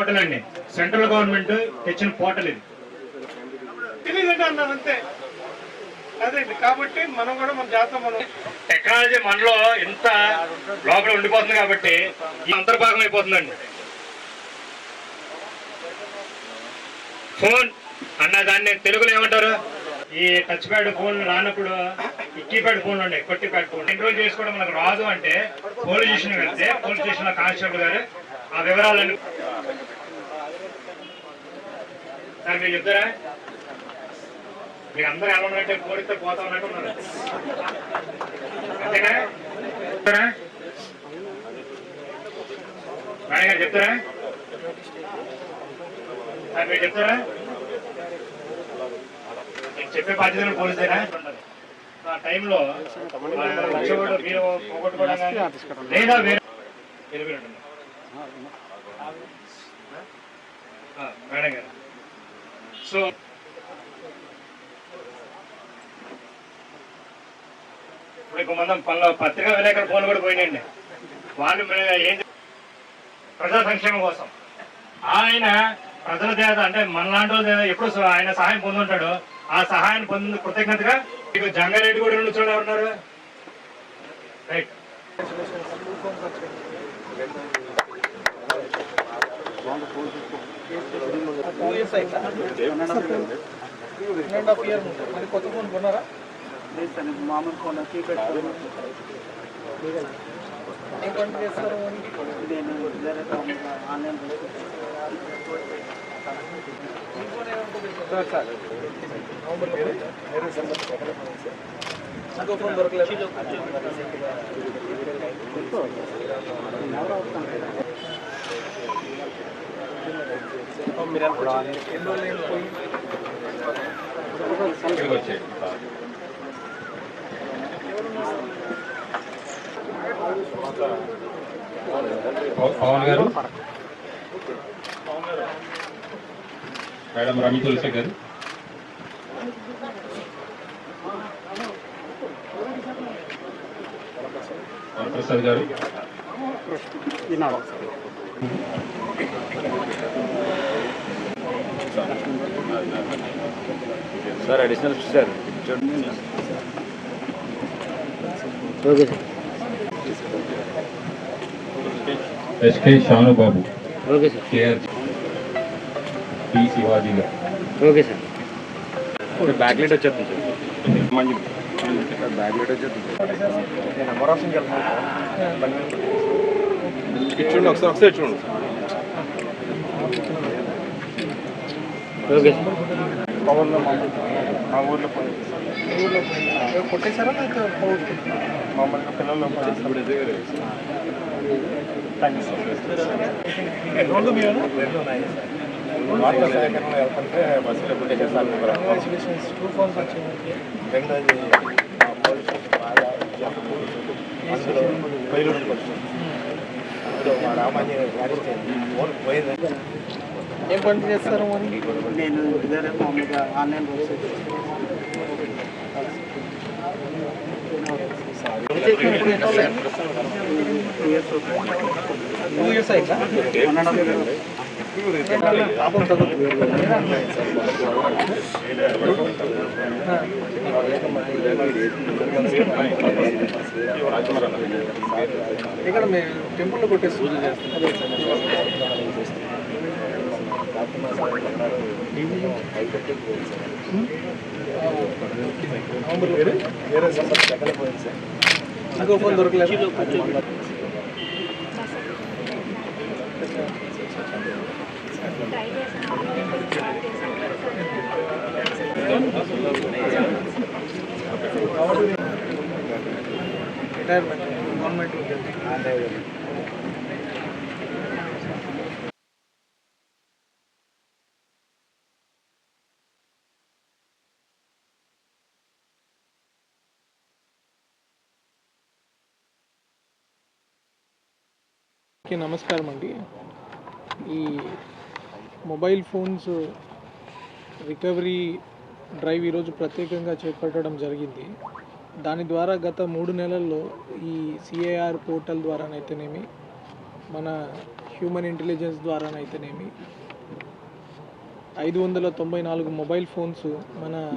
Portal అండి central government తెచ్చిన portal ఇది. తెలియదండి అన్నారు అంతే. అదేండి కాబట్టి మనం కూడా మన జాతర మనం టెక్నాలజీ మనలో ఇంత లోపల ఉండిపోతుంది కాబట్టి ఈ అంతర్భాగం అయిపోతుందండి. ఫోన్ అన్న దాన్ని తెలుగులో ఏమంటారు? ఈ టచ్ ప్యాడ్ ఫోన్ రానప్పుడు ఈ కీప్యాడ్ ఫోన్లు ఉండే కొట్టి ప్యాడ్ ఫోన్ ఎన్రోల్ చేసుకోవడం మనకు రాదు అంటే పోలీస్ స్టేషన్ వెళ్తే పోలీస్ స్టేషన్లో కానిస్టేబుల్ గారు ఆ వివరాలను సార్ మీరు చెప్తారా? మీరు అందరూ ఎలా ఉన్నట్టే పోలీసుతో పోతా ఉన్నట్టు ఉన్నారు. అంతేనా? చెప్తారా? రాణి గారు చెప్తారా? సార్ మీరు చెప్తారా? చెప్పే బాధ్యతలు పోలీసేనా ఆ టైంలో మీరు పోగొట్టుకోవడం లేదా వేరే వేరే వేరే ఉంటుంది. ఆ, మేడం గారు సో ఇప్పుడు ఇంకో పనులు పత్రికా విలేకరుల ఫోన్ కూడా పోయినండి వాళ్ళు మరి ఏం ప్రజా సంక్షేమం కోసం. ఆయన ప్రజల చేత అంటే మనలాంటి వాళ్ళ ఎప్పుడు ఆయన సహాయం పొందుంటాడు. ఆ సహాయాన్ని పొందిన కృతజ్ఞతగా మీకు జంగారెడ్డి కూడా రెండు చూడ ఉన్నారు. రైట్. ఇయర్స్ అయిందా వన్ అండ్ హాఫ్ ఇయర్ మరి కొత్త ఫోన్ కొన్నారా? మామూలు ఫోన్ కీప్యాడ్ ఫోన్ ఏం పని చేస్తారు నేను డైరెక్ట్ ఆన్లైన్ ఇంకో ఫోన్ దొరకలేదు? పవన్ గారు. మేడం రమి తులసి గారు వరప్రసాద్ గారు. Eenadu sir additional sir okay sir SK Shanubabu okay sir KR P Shivaji గారు ఓకే సార్ బ్యాక్ లైట్ వచ్చేస్తుంది సార్ బ్యాక్ లైట్ వచ్చేస్తుంది ఇచ్చుండి ఒకసారి ఒకసారి చూడండి ఓకే సార్ ఊర్లో పోయింది కొట్టేశారా లేకపోతే మామూలుగా పిల్లలు రెండు మీరేనా వెళ్తుంటే బస్సులో పెట్టేసేస్తాను టూ ఫోన్స్ వచ్చాయి రెండోది పోలీసు బాగా అందులో బయలుడు అందులో మా రామాజీ అరెస్ట్ అయింది ఫోన్ పోయింది ఏం పని చేస్తారు మరి నేను డైరెక్ట్ మామూలుగా ఆన్లైన్ వెబ్సైట్ టూ ఇయర్స్ అయిందా వన్ అండ్ హాఫ్ ఇయర్ పాపం చదువుతుంది ఇక్కడ మీ టెంపుల్లో కొట్టేసి ఇంకో ఫోన్ దొరకలేదు రిటైర్మెంట్ గవర్నమెంట్ ఉద్యోగం ఓకే నమస్కారం అండి. ఈ మొబైల్ ఫోన్స్ రికవరీ డ్రైవ్ ఈరోజు ప్రత్యేకంగా చేపట్టడం జరిగింది. దాని ద్వారా గత మూడు నెలల్లో ఈ సిఏఆర్ పోర్టల్ ద్వారానైతేనేమి మన హ్యూమన్ ఇంటెలిజెన్స్ ద్వారానైతేనేమి ఐదు వందల తొంభై నాలుగు మొబైల్ ఫోన్స్ మన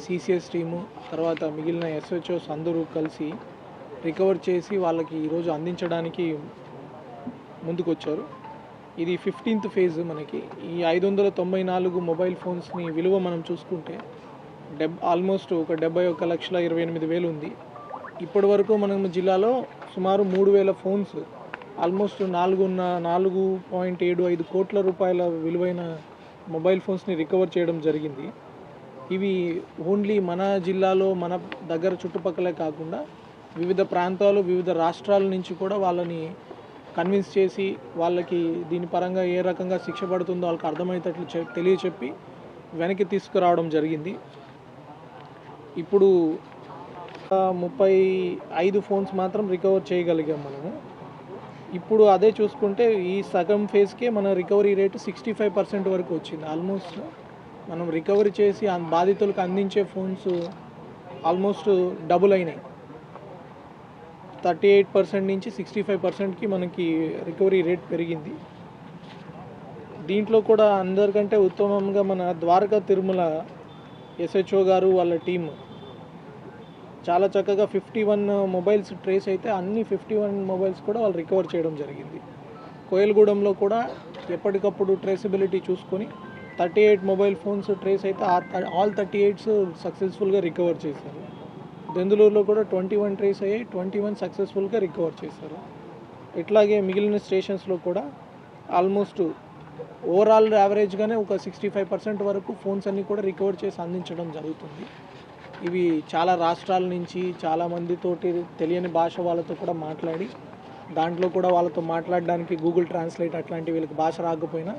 సిసిఎస్ టీము తర్వాత మిగిలిన ఎస్హెచ్ఓస్ అందరూ కలిసి రికవర్ చేసి వాళ్ళకి ఈరోజు అందించడానికి ముందుకొచ్చారు. ఇది ఫిఫ్టీన్త్ ఫేజ్ మనకి. ఈ ఐదు వందల తొంభై నాలుగు మొబైల్ ఫోన్స్ని విలువ మనం చూసుకుంటే డెబ్ ఆల్మోస్ట్ ఒక డెబ్బై ఒక్క లక్షల ఇరవై ఎనిమిది వేలు ఉంది. ఇప్పటి వరకు మనం జిల్లాలో సుమారు మూడు వేల ఫోన్స్ ఆల్మోస్ట్ నాలుగున్న నాలుగు పాయింట్ ఏడు ఐదు కోట్ల రూపాయల విలువైన మొబైల్ ఫోన్స్ని రికవర్ చేయడం జరిగింది. ఇవి ఓన్లీ మన జిల్లాలో మన దగ్గర చుట్టుపక్కలే కాకుండా వివిధ ప్రాంతాలు వివిధ రాష్ట్రాల నుంచి కూడా వాళ్ళని కన్విన్స్ చేసి వాళ్ళకి దీని పరంగా ఏ రకంగా శిక్ష పడుతుందో వాళ్ళకి అర్థమయ్యేటట్లు తెలియచెప్పి వెనక్కి తీసుకురావడం జరిగింది. ఇప్పుడు ముప్పై ఐదు ఫోన్స్ మాత్రం రికవర్ చేయగలిగాం మనము. ఇప్పుడు అదే చూసుకుంటే ఈ సగం ఫేజ్కే మన recovery rate sixty five percent వరకు వచ్చింది. ఆల్మోస్ట్ మనం రికవరీ చేసి బాధితులకు అందించే ఫోన్స్ ఆల్మోస్ట్ డబుల్ అయినాయి. థర్టీ ఎయిట్ పర్సెంట్ నుంచి సిక్స్టీ ఫైవ్ పర్సెంట్కి మనకి రికవరీ రేట్ పెరిగింది. దీంట్లో కూడా అందరికంటే ఉత్తమంగా మన ద్వారకా తిరుమల ఎస్హెచ్ఓ గారు వాళ్ళ టీం చాలా చక్కగా ఫిఫ్టీ వన్ మొబైల్స్ ట్రేస్ అయితే అన్ని ఫిఫ్టీ వన్ మొబైల్స్ కూడా వాళ్ళు రికవర్ చేయడం జరిగింది. కోయలగూడెంలో కూడా ఎప్పటికప్పుడు ట్రేసబిలిటీ చూసుకొని thirty eight mobile phones trace అయితే ఆల్ థర్టీ ఎయిట్స్ సక్సెస్ఫుల్గా రికవర్ చేశారు. దెందులూరులో కూడా ట్వంటీ వన్ ట్రేస్ అయ్యాయి ట్వంటీ వన్ సక్సెస్ఫుల్గా రికవర్ చేశారు. ఇట్లాగే మిగిలిన స్టేషన్స్లో కూడా ఆల్మోస్ట్ ఓవరాల్ యావరేజ్గానే ఒక సిక్స్టీ ఫైవ్ పర్సెంట్ వరకు ఫోన్స్ అన్నీ కూడా రికవర్ చేసి అందించడం జరుగుతుంది. ఇవి చాలా రాష్ట్రాల నుంచి చాలా మందితోటి తెలియని భాష వాళ్ళతో కూడా మాట్లాడి దాంట్లో కూడా వాళ్ళతో మాట్లాడడానికి గూగుల్ ట్రాన్స్లేట్ అట్లాంటి వీళ్ళకి భాష రాకపోయినా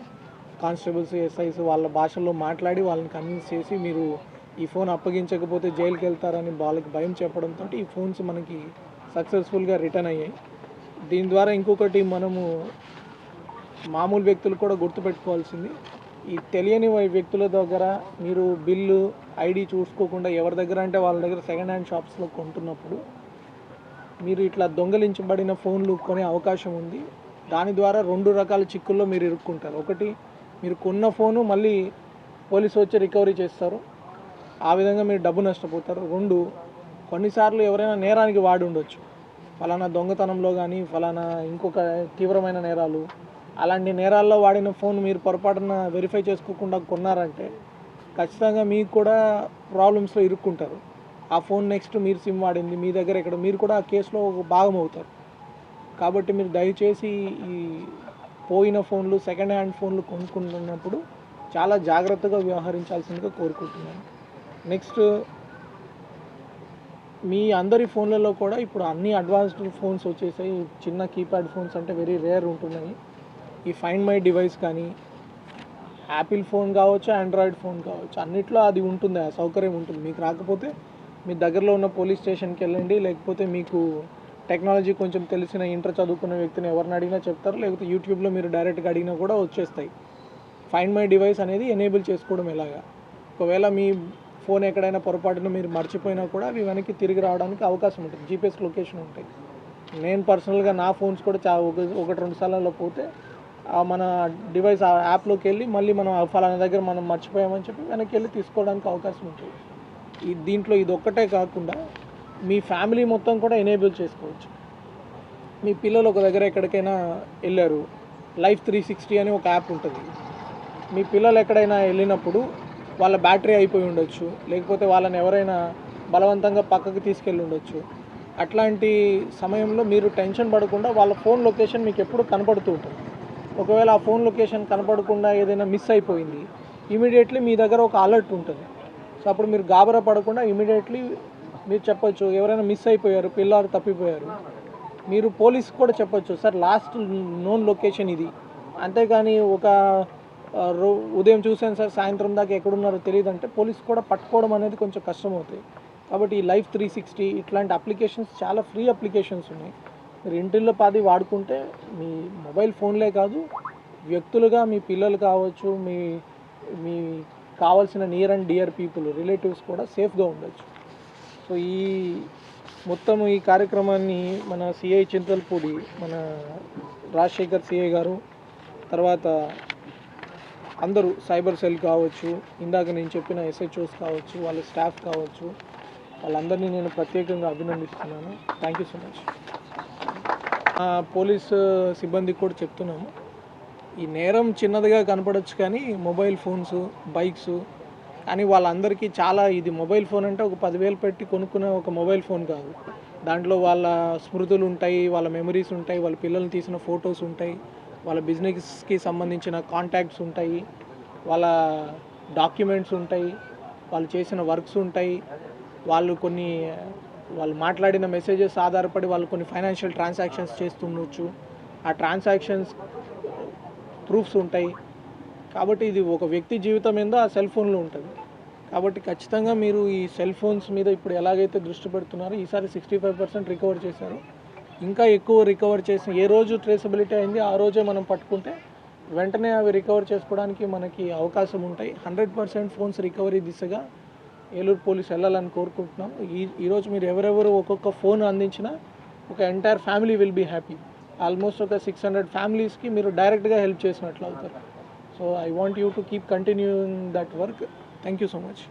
కానిస్టేబుల్స్ ఎస్ఐస్ వాళ్ళ భాషల్లో మాట్లాడి వాళ్ళని కన్విన్స్ చేసి మీరు ఈ ఫోన్ అప్పగించకపోతే జైలుకి వెళ్తారని వాళ్ళకి భయం చెప్పడంతో ఈ ఫోన్స్ మనకి సక్సెస్ఫుల్గా రిటర్న్ అయ్యాయి. దీని ద్వారా ఇంకొకటి మనము మామూలు వ్యక్తులు కూడా గుర్తుపెట్టుకోవాల్సింది. ఈ తెలియని వ్యక్తుల దగ్గర మీరు బిల్లు ఐడి చూసుకోకుండా ఎవరి దగ్గర అంటే వాళ్ళ దగ్గర సెకండ్ హ్యాండ్ షాప్స్లో కొంటున్నప్పుడు మీరు ఇట్లా దొంగలించబడిన ఫోన్లు కొనే అవకాశం ఉంది. దాని ద్వారా రెండు రకాల చిక్కుల్లో మీరు ఇరుక్కుంటారు. ఒకటి మీరు కొన్న ఫోను మళ్ళీ పోలీసు వచ్చి రికవరీ చేస్తారు. ఆ విధంగా మీరు డబ్బు నష్టపోతారు. రెండు కొన్నిసార్లు ఎవరైనా నేరానికి వాడి ఉండొచ్చు ఫలానా దొంగతనంలో కానీ ఫలానా ఇంకొక తీవ్రమైన నేరాలు అలాంటి నేరాల్లో వాడిన ఫోన్ మీరు పొరపాటున వెరిఫై చేసుకోకుండా కొన్నారంటే ఖచ్చితంగా మీకు కూడా ప్రాబ్లమ్స్లో ఇరుక్కుంటారు. ఆ ఫోన్ నెక్స్ట్ మీరు సిమ్ వాడింది మీ దగ్గర ఇక్కడ మీరు కూడా ఆ కేసులో ఒక భాగం అవుతారు కాబట్టి మీరు దయచేసి ఈ పోయిన ఫోన్లు సెకండ్ హ్యాండ్ ఫోన్లు కొనుక్కుంటున్నప్పుడు చాలా జాగ్రత్తగా వ్యవహరించాల్సిందిగా కోరుకుంటున్నాను. నెక్స్ట్ మీ అందరి ఫోన్లలో కూడా ఇప్పుడు అన్ని అడ్వాన్స్డ్ ఫోన్స్ వచ్చేసాయి. చిన్న కీప్యాడ్ ఫోన్స్ అంటే వెరీ రేర్ ఉంటున్నాయి. ఈ ఫైండ్ మై డివైస్ కానీ యాపిల్ ఫోన్ కావచ్చు ఆండ్రాయిడ్ ఫోన్ కావచ్చు అన్నిట్లో అది ఉంటుంది ఆ సౌకర్యం ఉంటుంది. మీకు రాకపోతే మీ దగ్గరలో ఉన్న పోలీస్ స్టేషన్కి వెళ్ళండి లేకపోతే మీకు టెక్నాలజీ కొంచెం తెలిసిన ఇంటర్ చదువుకున్న వ్యక్తిని ఎవరిని అడిగినా చెప్తారు లేకపోతే యూట్యూబ్లో మీరు డైరెక్ట్గా అడిగినా కూడా వచ్చేస్తాయి. ఫైండ్ మై డివైస్ అనేది ఎనేబుల్ చేసుకోవడం ఎలాగా? ఒకవేళ మీ ఫోన్ ఎక్కడైనా పొరపాటున మీరు మర్చిపోయినా కూడా అవి వెనక్కి తిరిగి రావడానికి అవకాశం ఉంటుంది. జీపీఎస్ లొకేషన్ ఉంటాయి. నేను పర్సనల్గా నా ఫోన్స్ కూడా చా ఒక ఒకటి రెండు సార్లలో పోతే మన డివైస్ ఆ యాప్లోకి వెళ్ళి మళ్ళీ మనం ఆ ఫలానా దగ్గర మనం మర్చిపోయామని చెప్పి వెనక్కి వెళ్ళి తీసుకోవడానికి అవకాశం ఉంటుంది. ఈ దీంట్లో ఇది ఒక్కటే కాకుండా మీ ఫ్యామిలీ మొత్తం కూడా ఎనేబుల్ చేసుకోవచ్చు. మీ పిల్లలు ఒక దగ్గర ఎక్కడికైనా వెళ్ళారు లైఫ్ త్రీ సిక్స్టీ అని ఒక యాప్ ఉంటుంది. మీ పిల్లలు ఎక్కడైనా వెళ్ళినప్పుడు వాళ్ళ బ్యాటరీ అయిపోయి ఉండొచ్చు లేకపోతే వాళ్ళని ఎవరైనా బలవంతంగా పక్కకి తీసుకెళ్ళి ఉండొచ్చు. అట్లాంటి సమయంలో మీరు టెన్షన్ పడకుండా వాళ్ళ ఫోన్ లొకేషన్ మీకు ఎప్పుడు కనపడుతూ ఉంటుంది. ఒకవేళ ఆ ఫోన్ లొకేషన్ కనపడకుండా ఏదైనా మిస్ అయిపోయింది ఇమీడియట్లీ మీ దగ్గర ఒక అలర్ట్ ఉంటుంది. సో అప్పుడు మీరు గాబరా పడకుండా ఇమీడియట్లీ మీరు చెప్పొచ్చు ఎవరైనా మిస్ అయిపోయారు పిల్లలు తప్పిపోయారు మీరు పోలీస్కి కూడా చెప్పొచ్చు సార్ లాస్ట్ నోన్ లొకేషన్ ఇది. అంతేగాని ఒక రో ఉదయం చూసాను సార్ సాయంత్రం దాకా ఎక్కడున్నారో తెలియదు అంటే పోలీస్ కూడా పట్టుకోవడం అనేది కొంచెం కష్టం అవుతాయి కాబట్టి ఈ లైఫ్ త్రీ సిక్స్టీ ఇట్లాంటి అప్లికేషన్స్ చాలా ఫ్రీ అప్లికేషన్స్ ఉన్నాయి. మీరు ఇంటిల్లో పాది వాడుకుంటే మీ మొబైల్ ఫోన్లే కాదు వ్యక్తులుగా మీ పిల్లలు కావచ్చు మీ మీ కావాల్సిన near and dear people relatives కూడా సేఫ్గా ఉండొచ్చు. సో ఈ మొత్తం ఈ కార్యక్రమాన్ని మన సిఐ చింతలపూడి మన రాజశేఖర్ సిఐ గారు తర్వాత అందరూ సైబర్ సెల్ కావచ్చు ఇందాక నేను చెప్పిన ఎస్హెచ్ఓస్ కావచ్చు వాళ్ళ స్టాఫ్ కావచ్చు వాళ్ళందరినీ నేను ప్రత్యేకంగా అభినందిస్తున్నాను. Thank you so much police సిబ్బందికి కూడా చెప్తున్నాము. ఈ నేరం చిన్నదిగా కనపడవచ్చు కానీ మొబైల్ ఫోన్స్ బైక్స్ కానీ వాళ్ళందరికీ చాలా ఇది మొబైల్ ఫోన్ అంటే ఒక పదివేలు పెట్టి కొనుక్కునే ఒక మొబైల్ ఫోన్ కాదు. దాంట్లో వాళ్ళ స్మృతులు ఉంటాయి వాళ్ళ మెమరీస్ ఉంటాయి వాళ్ళ పిల్లలు తీసిన ఫొటోస్ ఉంటాయి వాళ్ళ బిజినెస్కి సంబంధించిన కాంటాక్ట్స్ ఉంటాయి వాళ్ళ డాక్యుమెంట్స్ ఉంటాయి వాళ్ళు చేసిన వర్క్స్ ఉంటాయి వాళ్ళు కొన్ని వాళ్ళు మాట్లాడిన మెసేజెస్ ఆధారపడి వాళ్ళు కొన్ని ఫైనాన్షియల్ ట్రాన్సాక్షన్స్ చేస్తుండొచ్చు. ఆ ట్రాన్సాక్షన్స్ ప్రూఫ్స్ ఉంటాయి. కాబట్టి ఇది ఒక వ్యక్తి జీవితం ఏందో ఆ సెల్ ఫోన్లో ఉంటుంది. కాబట్టి ఖచ్చితంగా మీరు ఈ సెల్ ఫోన్స్ మీద ఇప్పుడు ఎలాగైతే దృష్టి పెడుతున్నారో ఈసారి సిక్స్టీ ఫైవ్ పర్సెంట్ రికవర్ చేశారు. ఇంకా ఎక్కువ రికవర్ చేసిన ఏ రోజు ట్రేసబిలిటీ అయింది ఆ రోజే మనం పట్టుకుంటే వెంటనే అవి రికవర్ చేసుకోవడానికి మనకి అవకాశం ఉంటాయి. హండ్రెడ్ పర్సెంట్ ఫోన్స్ రికవరీ దిశగా ఏలూరు పోలీస్ వెళ్ళాలని కోరుకుంటున్నాం. ఈ ఈరోజు మీరు ఎవరెవరు ఒక్కొక్క ఫోన్ అందించినా ఒక entire family will be happy almost ఒక సిక్స్ హండ్రెడ్ ఫ్యామిలీస్కి మీరు డైరెక్ట్గా హెల్ప్ చేసినట్లు అవుతారు. So I want you to keep continuing that work thank you so much